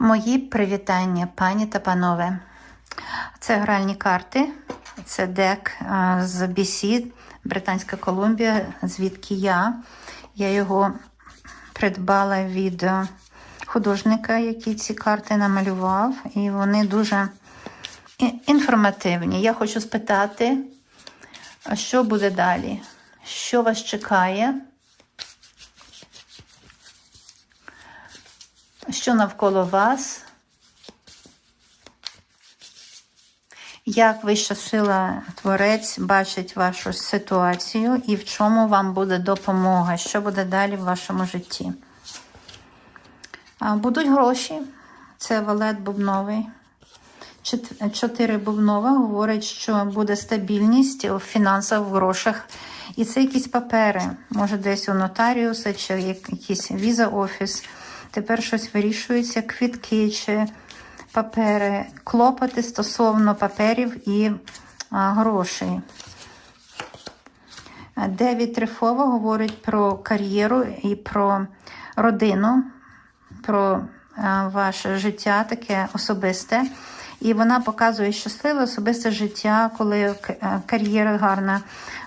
Мої привітання, пані та панове. Це гральні карти, це дек а, з BC, Британська Колумбія, звідки я. Я його придбала від е, художника, який ці карти намалював, і вони дуже інформативні. Я хочу спитати, що буде далі? Що вас чекає? Що навколо вас? Як вища сила Творець бачить вашу ситуацію і в чому вам буде допомога? Що буде далі в вашому житті? Будуть гроші. Це валет бубновий. Чотири бубнова говорить, що буде стабільність у фінансах, в грошах. І це якісь папери. Може, десь у нотаріуса чи якийсь віза офіс. Тепер щось вирішується, квітки чи папери, клопоти стосовно паперів і а, грошей. Девід Трифова говорить про кар'єру і про родину, про а, ваше життя таке особисте. І вона показує щасливе особисте життя, коли кар'єра гарна.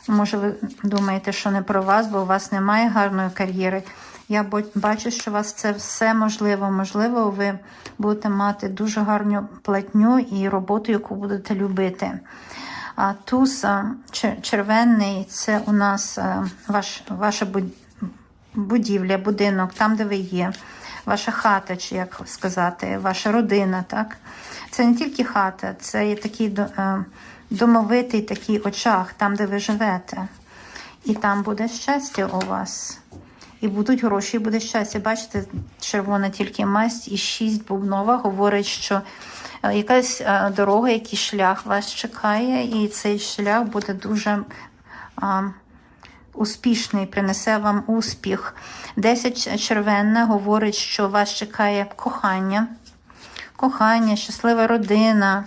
Може, ви думаєте, що не про вас, бо у вас немає гарної кар'єри. Я бачу, що у вас це все можливо. Можливо, ви будете мати дуже гарну платню і роботу, яку будете любити. А туз червоний це у нас ваш, ваша будівля, будинок, там, де ви є, ваша хата, чи як сказати, ваша родина. так? Це не тільки хата, це є такий домовитий такий очаг, там, де ви живете. І там буде щастя у вас. І будуть гроші, і буде щастя. Бачите, червона тільки масть і шість бубнова говорить, що е, якась е, дорога, якийсь шлях вас чекає, і цей шлях буде дуже а, успішний, принесе вам успіх. Десять червенна говорить, що вас чекає кохання, кохання, щаслива родина,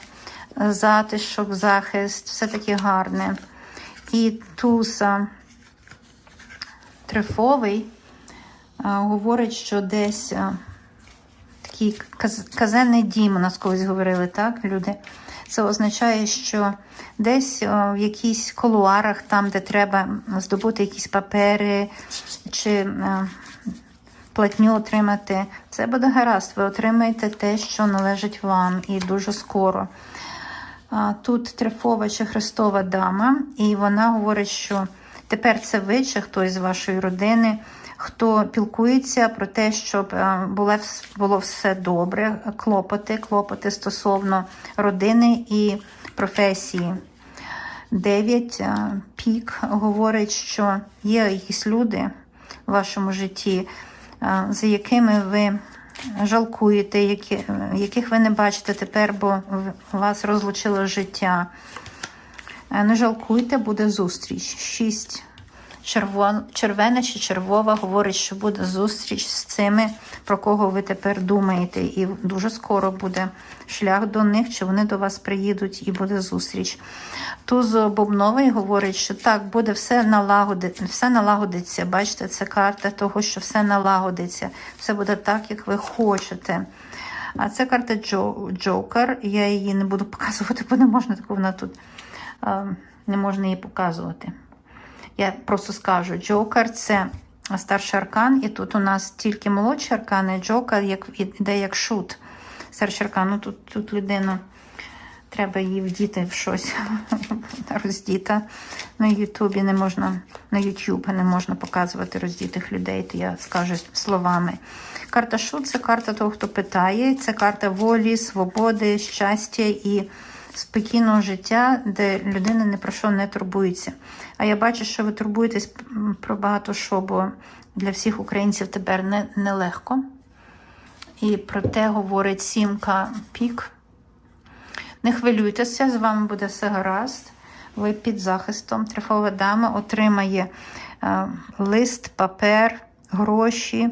затишок, захист, все таке гарне. І туса трифовий говорить, що десь такий каз- казенний дім, у нас колись говорили, так, люди. Це означає, що десь в якісь колуарах, там, де треба здобути якісь папери чи платню отримати, це буде гаразд. Ви отримаєте те, що належить вам, і дуже скоро. Тут трифова чи Христова дама, і вона говорить, що тепер це ви чи хтось з вашої родини, хто пілкується про те, щоб е, було, все добре, клопоти, клопоти стосовно родини і професії. Дев'ять е, пік говорить, що є якісь люди в вашому житті, е, за якими ви жалкуєте, які, яких ви не бачите тепер, бо вас розлучило життя. Е, Не жалкуйте, буде зустріч. Шість. Червон, червена чи червова говорить, що буде зустріч з цими, про кого ви тепер думаєте. І дуже скоро буде шлях до них, чи вони до вас приїдуть, і буде зустріч. Туз Бобновий говорить, що так, буде все налагодити, все налагодиться. Бачите, це карта того, що все налагодиться. Все буде так, як ви хочете. А це карта Джо, Джокер. Я її не буду показувати, бо не можна таку вона тут не можна її показувати. Я просто скажу: Джокер це старший аркан, і тут у нас тільки молодші аркани, Джокер як, іде як шут. Старший аркан, ну тут, тут людина. Треба її вдіти в щось роздіта. На Ютубі не можна, на Ютубі не можна показувати роздітих людей, то я скажу словами. Карта Шут це карта того, хто питає. Це карта волі, свободи, щастя і спокійного життя, де людина ні про що не турбується. А я бачу, що ви турбуєтесь про багато що, бо для всіх українців тепер не, нелегко. І про те говорить сімка пік. Не хвилюйтеся, з вами буде все гаразд. Ви під захистом. Трифова дама отримає е, лист, папер, гроші,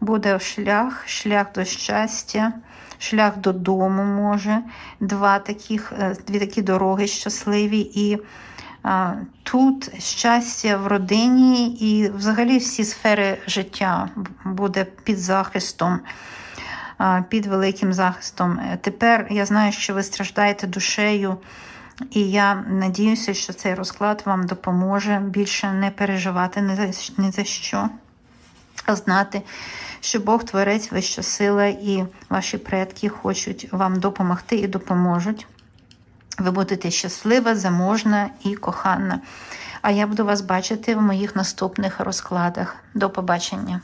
буде шлях, шлях до щастя, шлях додому може. Два таких, е, дві такі дороги щасливі. І е, тут щастя в родині і взагалі всі сфери життя буде під захистом. а, під великим захистом. Е, Тепер я знаю, що ви страждаєте душею, і я надіюся, що цей розклад вам допоможе більше не переживати ні за, ні за що, а знати, що Бог Творець, вища сила, і ваші предки хочуть вам допомогти і допоможуть. Ви будете щаслива, заможна і кохана. А я буду вас бачити в моїх наступних розкладах. До побачення!